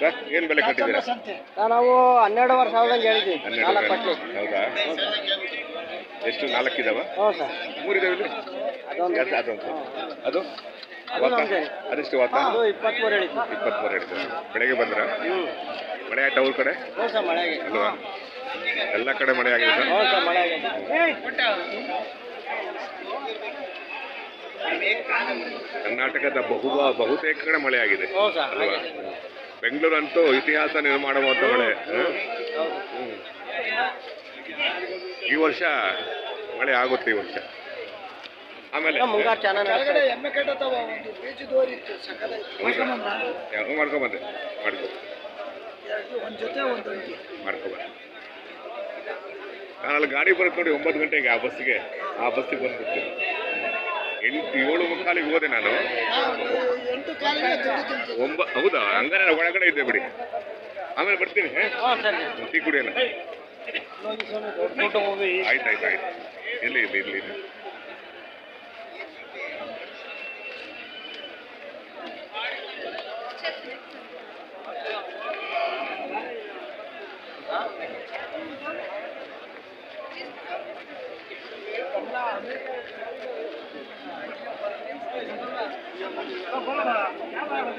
Sir ಏನು ಬೆಲೆ ಕಟ್ಟಿದ್ದೀರಾ? ನಾವು ಹನ್ನೆರಡುವರೆ ಸಾವಿರದಂಗೆ ಹೇಳಿದ್ದೀವಿ ಹನ್ನೆರಡು ನಾಲ್ಕು ಪಟ್ಟಿ ಹೌದಾ? ಎಷ್ಟು ನಾಲ್ಕಿದಾವ ಹ್ಞೂ ಸರ್. ಮೂರಿದಾವೆ ಇಲ್ಲಿ? ಅದೊಂದು. ಯಾವ್ದು ಅದೊಂದು. ಅದು? ಅದು ವಾತ? ನಮ್ದೇ. ಅದೆಷ್ಟು ವಾತ? ಅದು ಇಪ್ಪತ್ತ್ಮೂರು ಹೇಳಿದ್ದು ಇಪ್ಪತ್ತ್ಮೂರು ಹೇಳ್ತಾರೆ ಬೆಳಗ್ಗೆ ಬಂದ್ರ? ಹ್ಞೂ. ಮಳೆ ಆಯ್ತಾ ಊರ್ ಕಡೆ? ಹ್ಞೂ ಸರ್ ಮಳೆಗೆ ಅಲ್ವಾ? ಎಲ್ಲ ಕಡೆ ಮಳೆ ಆಗಿದೆ ಸರ್? ಹ್ಞೂ ಸರ್ ಮಳೆ ಆಗಿದೆ. ಕರ್ನಾಟಕದ ಬಹು ಬಹುತೇಕ ಕಡೆ ಮಳೆ ಆಗಿದೆ ಬೆಂಗಳೂರಂತೂ ಅಲ್ವಾ. ಇತಿಹಾಸ ನಿರ್ಮಾಣವಾದ ಮಳೆ. ಈ ವರ್ಷ ಮಳೆ ಆಗುತ್ತೆ ಈ ವರ್ಷ. ಆಮೇಲೆ ಮಾಡ್ಕೊಂಬಂದೆ ಮಾಡ್ಕೊ ಮಾಡ್ಕೊಬಂದೆ ನಾನು ಗಾಡಿ ಬರುತ್ತೆ ನೋಡಿ ಒಂಬತ್ತು ಗಂಟೆಗೆ ಆ ಬಸ್ಸಿಗೆ. ಆ ಬಸ್ಸಿಗೆ ಬಂದ್ಬಿಡ್ತೀನಿ. ಎಂಟು ಏಳು ಮುಕ್ಕಾಲಿಗೆ ಹೋದೆ ನಾನು. ಒಂಬ ಹೌದಾ? ಹಂಗಾರೆ ನಾನು ಒಳಗಡೆ ಇದ್ದೆ ಬಿಡಿ. ಆಮೇಲೆ ಬರ್ತೀನಿ. ಟೀ ಕುಡಿಯೋಣ ಆಯ್ತು ಆಯ್ತು ಆಯ್ತು. ಇಲ್ಲಿ ಇಲ್ಲಿ ಇಲ್ಲಿ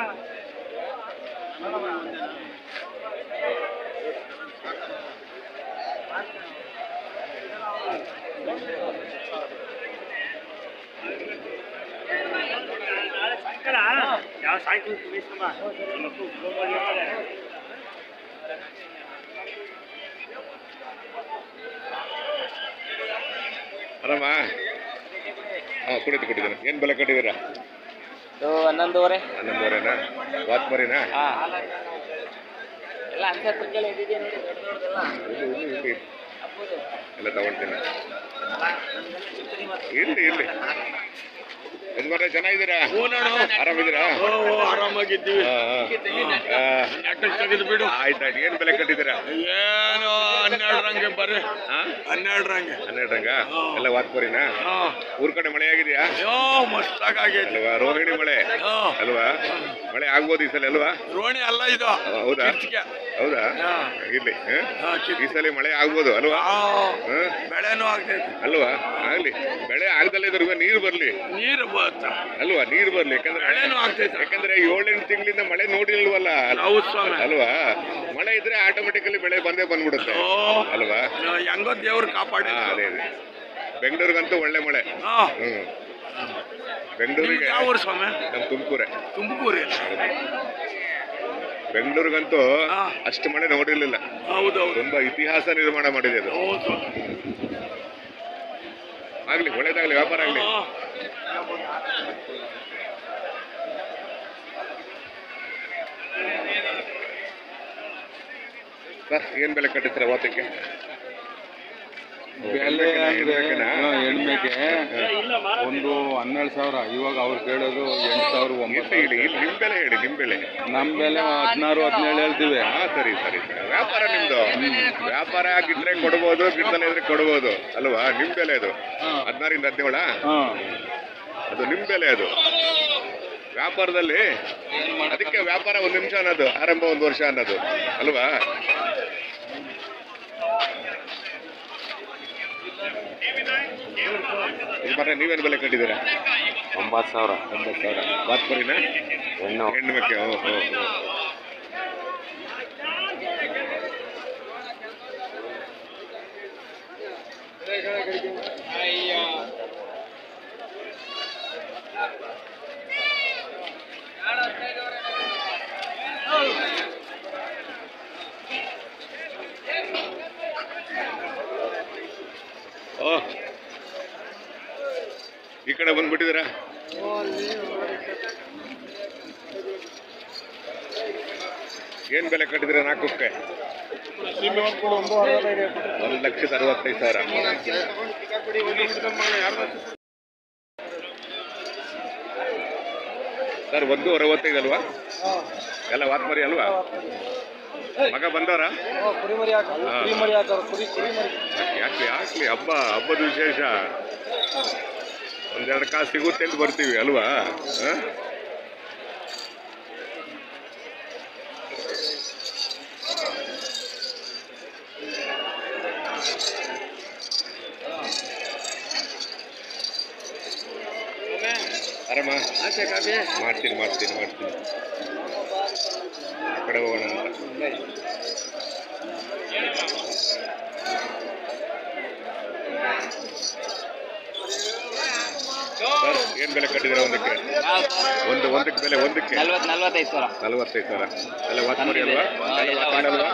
ಇಲ್ಲಿ ಆರಾಮ ಹಾಂ ಕುಡಿತು ಕುಡಿದ್ದೀನಿ ಏನು ಬೆಲೆ ಕಟ್ಟಿದ್ದೀರಾ ಇದು ಹನ್ನೊಂದುವರೆ. ಹನ್ನೊಂದುವರೆನಾ? ವಾತ್ಮರಿನಾ ಹಾಂ. ನೋಡಿ ದೊಡ್ಡ ದೊಡ್ಡದೆಲ್ಲ. ಎಲ್ಲ ತಗೊಳ್ತೀನಿ ಇರ್ಲಿ ಇರ್ಲಿ ಯಜಮಾನ್ರೆ ಚೆನ್ನಾಗಿದ್ದೀರಾ ಆರಾಮಿದ್ದೀರಾ? ಆರಾಮಾಗಿದ್ದೀವಿ. ತೆಗೆದು ಬಿಡು. ಏನು ಬೆಲೆ ಕಟ್ಟಿದ್ದೀರಾ? ಏನು ಬರ್ರಿ. ಹನ್ನೆರಡರಂಗ ಎಲ್ಲ ಊರ್ ಕಡೆ ಮಳೆ ಆಗಿದೆಯಾ? ಅಲ್ವಾ? ರೋಹಿಣಿ ಮಳೆ. ಅಲ್ವಾ? ಮಳೆ ಆಗ್ಬೋದು ಈ ಸಲ ಅಲ್ವಾ? ರೋಹಿಣಿ ಅಲ್ಲ ಇದು. ಹೌದಾ. ಹೌದಾ? ಇಲ್ಲಿ ಇರ್ಲಿ? ಈ ಸಲ ಮಳೆ ಆಗ್ಬೋದು ಅಲ್ವಾ? ಬೆಳೆನೂ ಆಗ್ತೈತಿ. ಅಲ್ವಾ? ಆಗ್ಲಿ. ಬೆಳೆ ಆಗ್ದಲ್ಲೇ ನೀರು ಬರ್ಲಿ. ನೀರು ಅಲ್ವಾ? ನೀರು ಬರ್ಲಿ. ಯಾಕಂದ್ರೆ ಮಳೆನೂ ಆಗ್ತೈತಿ. ಯಾಕಂದ್ರೆ ಏಳೆಂಟು ತಿಂಗಳಿಂದ ಮಳೆ ನೋಡಿಲ್ವಲ್ಲ? ಅಲ್ವಾ? ಮಳೆ ಇದ್ರೆ ಆಟೋಮೆಟಿಕಲಿ ಬೆಳೆ ಬಂದೇ ಬಂದ್ಬಿಡುತ್ತೆ. ಅಲ್ವಾ? ಹೆಂಗೋ ದೇವ್ರು ಕಾಪಾಡಿ ಅದೇ ಅದೇ. ಬೆಂಗಳೂರಿಗಂತೂ ಒಳ್ಳೆ ಮಳೆ. ಹ್ಮ್. ಬೆಂಗಳೂರಿಗೆ ಯಾವ ಸ್ವಾಮಿ? ನಮ್ಮ ತುಮಕೂರೇ. ತುಮಕೂರಿ. ಬೆಂಗಳೂರಿಗಂತೂ. ಅಷ್ಟು ಮಳೆ ನೋಡಿರ್ಲಿಲ್ಲ. ತುಂಬಾ ಇತಿಹಾಸ ನಿರ್ಮಾಣ ಮಾಡಿದೆ ಅದು. ಆಗ್ಲಿ ಒಳ್ಳೇದಾಗ್ಲಿ ವ್ಯಾಪಾರ ಆಗ್ಲಿ. ಸರ್ ಏನ್ ಬೆಲೆ ಕಟ್ಟಿಸ್ತಾರೆ ಅವತ್ತಕ್ಕೆ ಹೆಣ್ಮೇಕೆ ಒಂದು ಹನ್ನೆರಡು ಸಾವಿರ. ಇವಾಗ ಅವ್ರು ಕೇಳೋದು ಎಂಟು ಸಾವಿರ ಒಂಬತ್ತು ಹೇಳಿ ನಿಮ್ ಬೆಲೆ ಹೇಳಿ ನಿಮ್ ಬೆಲೆ ನಮ್ಮ ಬೆಲೆ ಹದಿನಾರು ಹದಿನೇಳು. ಹೇಳ್ತೀವಿ. ಹಾ ಸರಿ ಸರಿ ಸರಿ. ವ್ಯಾಪಾರ ನಿಮ್ದು. ವ್ಯಾಪಾರ ಆಗಿದ್ರೆ ಕೊಡ್ಬೋದು ಗಿಟ್ಟಲ್ಲ ಇದ್ರೆ ಕೊಡ್ಬೋದು. ಅಲ್ವಾ? ನಿಮ್ ಬೆಲೆ ಅದು. ಹದಿನಾರಿಂದ ಹದಿನೇಳ? ಹಾಂ. ಅದು ನಿಮ್ ಬೆಲೆ ಅದು. ವ್ಯಾಪಾರದಲ್ಲಿ ಅದಕ್ಕೆ ವ್ಯಾಪಾರ ಒಂದು ನಿಮಿಷ ಅನ್ನೋದು ಆರಂಭ ಒಂದು ವರ್ಷ ಅನ್ನೋದು. ಅಲ್ವಾ? ಮತ್ತೆ ನೀವೇನು ಬೆಲೆ ಕಟ್ಟಿದ್ದೀರಾ? ಒಂಬತ್ತು ಸಾವಿರ ಒಂಬತ್ತು ಸಾವಿರ. ಬಾತ್ಪುರಿನ ಹೆಣ್ಣು. ಹೆಣ್ಣು ಮಕ್ಕೆ ಓ ಹೋ ಹ್ಞೂ ಓ ಈ ಕಡೆ ಬಂದ್ಬಿಟ್ಟಿದ್ದೀರಾ? ಏನ್ ಬೆಲೆ ಕಟ್ಟಿದ್ರೆ ನಾಲ್ಕಕ್ಕೆ? ಒಂದು ಲಕ್ಷದ ಅರವತ್ತೈದು ಸಾವಿರ. ಸರ್ ಒಂದು ಅರವತ್ತೈದು ಅಲ್ವಾ? ಎಲ್ಲ ವಾತ್ಮರಿ ಅಲ್ವಾ? ಮಗ ಬಂದವರ? ಯಾಕೆ ಯಾಕೆ ಹಬ್ಬ ಹಬ್ಬದ ವಿಶೇಷ? ಎರಡು ಕಾಸು ಸಿಗುತ್ತೆ ಅಂತ ಬರ್ತೀವಿ ಅಲ್ವಾ ಅರಮ್ಮ ಮಾಡ್ತೀನಿ ಮಾಡ್ತೀನಿ ಮಾಡ್ತೀನಿ ಆ ಕಡೆ ಹೋಗೋಣ ಅಂತ ಏನ್ ಬೆಲೆ ಕಟ್ಟಿದ್ರೆ ಒಂದಕ್ಕೆ? ಒಂದು ಒಂದಕ್ಕೆ ಬೆಲೆ ಒಂದಕ್ಕೆ? ನಲ್ವತ್ತು ನಲ್ವತ್ತೈದು ಸಾವಿರ. ನಲವತ್ತೈದು ಸಾವಿರ. ಎಲ್ಲ ವಾತ್ಮರಿ ಅಲ್ವಾ? ಎಲ್ಲ ಅಲ್ವಾ?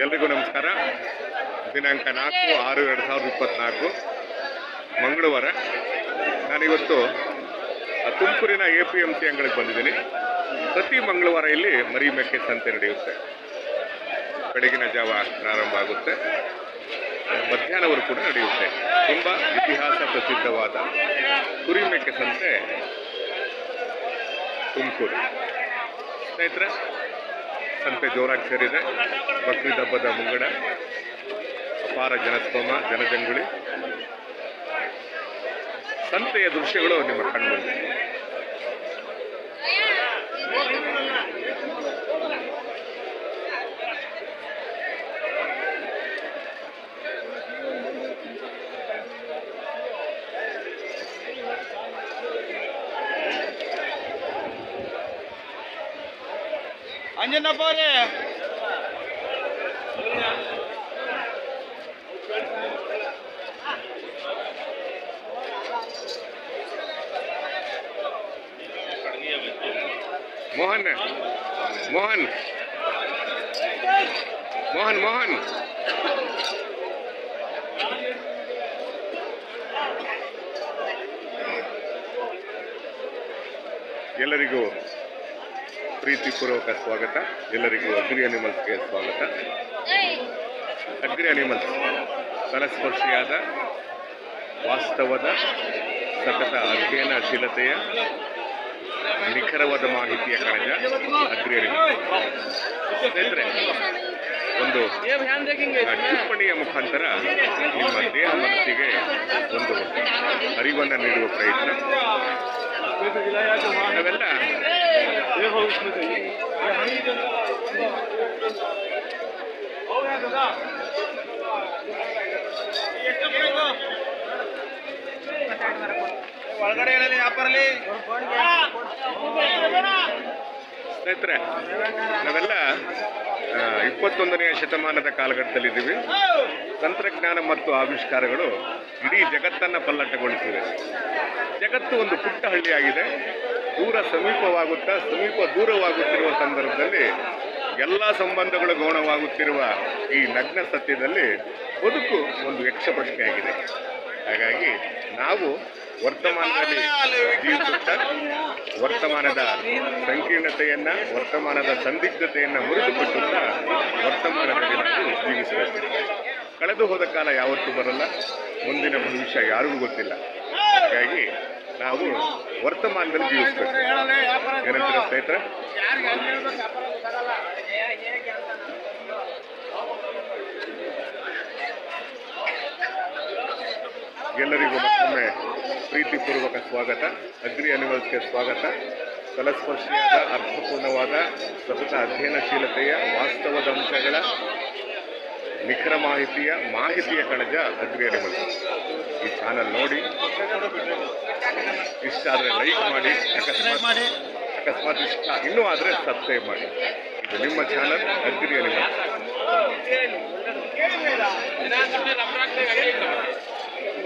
ಎಲ್ರಿಗೂ ನಮಸ್ಕಾರ. ದಿನಾಂಕ ನಾಲ್ಕು ಆರು ಎರಡು ಸಾವಿರದ ಇಪ್ಪತ್ನಾಲ್ಕು. ಮಂಗಳವಾರ. ನಾನಿವತ್ತು ತುಮಕೂರಿನ ಎ ಪಿ ಎಂ ಸಿ ಅಂಗಡಿಗೆ ಬಂದಿದ್ದೀನಿ. ಪ್ರತಿ ಮಂಗಳವಾರ ಇಲ್ಲಿ ಮರಿ ಮೆಕ್ಕೆ ಸಂತೆ ನಡೆಯುತ್ತೆ. ಬೆಳಗಿನ ಜಾವ ಪ್ರಾರಂಭ ಆಗುತ್ತೆ. ಮಧ್ಯಾಹ್ನವರೆಗೂ ಕೂಡ ನಡೆಯುತ್ತೆ. ತುಂಬ ಇತಿಹಾಸ ಪ್ರಸಿದ್ಧವಾದ ಕುರಿಮೆಕ್ಕೆ ಮೇಕೆ ಸಂತೆ ತುಮಕೂರು. ಸ್ನೇಹಿತರೆ ಸಂತೆ ಜೋರಾಗಿ ಸೇರಿದೆ. ಬಕ್ರೀದ್ ಹಬ್ಬದ ಮುಂಗಡ. ಅಪಾರ ಜನಸ್ತೋಮ ಜನಜಂಗುಳಿ. ಸಂತೆಯ ದೃಶ್ಯಗಳು ನಿಮ್ಮ ಕಣ್ಮುಂದೆ. ಅಂಜನಪ್ಪ ಅವರೇ ಮೋಹನ್ ಮೋಹನ್ ಮೋಹನ್ ಮೋಹನ್ ಎಲ್ಲರಿಗೂ ಪ್ರೀತಿಪೂರ್ವಕ ಸ್ವಾಗತ. ಎಲ್ಲರಿಗೂ ಅಗ್ರಿ ಅನಿಮಲ್ಸ್ಗೆ ಸ್ವಾಗತ. ಅಗ್ರಿ ಅನಿಮಲ್ಸ್ ತಲಸ್ಪರ್ಶಿಯಾದ, ವಾಸ್ತವದ, ಸತತ ಅಧ್ಯಯನಶೀಲತೆಯ, ನಿಖರವಾದ ಮಾಹಿತಿಯ ಕಣಜ ಅಗ್ರಿ ಅನಿಮಲ್ಸ್. ಒಂದು ಟಿಪ್ಪಣಿಯ ಮುಖಾಂತರ ನಿಮ್ಮ ದೇಹ ಮನಸ್ಸಿಗೆ ಒಂದು ಅರಿವನ್ನು ನೀಡುವ ಪ್ರಯತ್ನ. ನಾವೆಲ್ಲ ಒಳಗಡೆ ಹೇಳಲಿ ವ್ಯಾಪಾರಲ್ಲಿ ಸ್ನೇಹಿತರೆ ನಾವೆಲ್ಲ ಇಪ್ಪತ್ತೊಂದನೆಯ ಶತಮಾನದ ಕಾಲಘಟ್ಟದಲ್ಲಿದ್ದೀವಿ. ತಂತ್ರಜ್ಞಾನ ಮತ್ತು ಆವಿಷ್ಕಾರಗಳು ಇಡೀ ಜಗತ್ತನ್ನ ಪಲ್ಲಟಗೊಳಿಸಿವೆ. ಜಗತ್ತು ಒಂದು ಪುಟ್ಟ ಹಳ್ಳಿಯಾಗಿದೆ. ದೂರ ಸಮೀಪವಾಗುತ್ತಾ, ಸಮೀಪ ದೂರವಾಗುತ್ತಿರುವ ಸಂದರ್ಭದಲ್ಲಿ ಎಲ್ಲ ಸಂಬಂಧಗಳು ಗೌಣವಾಗುತ್ತಿರುವ ಈ ನಗ್ನ ಸತ್ಯದಲ್ಲಿ ಬದುಕು ಒಂದು ಯಕ್ಷ ಹಾಗಾಗಿ ನಾವು ವರ್ತಮಾನದಲ್ಲಿ ವರ್ತಮಾನದ ಸಂಕೀರ್ಣತೆಯನ್ನ, ವರ್ತಮಾನದ ಸಂದಿಗ್ಧತೆಯನ್ನ ಮುರಿದುಕೊಟ್ಟುತ್ತಾ ವರ್ತಮಾನದಲ್ಲಿ ನಾವು ಜೀವಿಸಬೇಕು ಕಳೆದು ಹೋದ ಕಾಲ ಯಾವತ್ತೂ ಬರಲ್ಲ, ಮುಂದಿನ ಭವಿಷ್ಯ ಯಾರಿಗೂ ಗೊತ್ತಿಲ್ಲ. ಹಾಗಾಗಿ ನಾವು ವರ್ತಮಾನದಲ್ಲಿ ಜೀವಿಸಬೇಕು ಎಲ್ಲರಿಗೂ ಮತ್ತೊಮ್ಮೆ ಪ್ರೀತಿಪೂರ್ವಕ ಸ್ವಾಗತ, ಅಗ್ರಿ ಅನಿಮಲ್ಸ್ಗೆ ಸ್ವಾಗತ. ತಲಸ್ಪರ್ಶಿಯಾದ ಅರ್ಥಪೂರ್ಣವಾದ, ಸತತ ಅಧ್ಯಯನಶೀಲತೆಯ, ವಾಸ್ತವದ ಅಂಶಗಳ ನಿಖರ ಮಾಹಿತಿಯ ಮಾಹಿತಿಯ ಕಣಜ ಅಗ್ರಿ ಅನಿಮಲ್ಸ್. ಈ ಚಾನಲ್ ನೋಡಿ. ಇಷ್ಟ ಆದರೆ ಲೈಕ್ ಮಾಡಿ, ಅಕಸ್ಮಾತ್ ಅಕಸ್ಮಾತ್ ಇಷ್ಟ, ಇನ್ನೂ ಆದರೆ ಸಬ್ಸ್ಕ್ರೈಬ್ ಮಾಡಿ. ಇದು ನಿಮ್ಮ ಚಾನಲ್ ಅಗ್ರಿ ಅನಿಮಲ್ಸ್.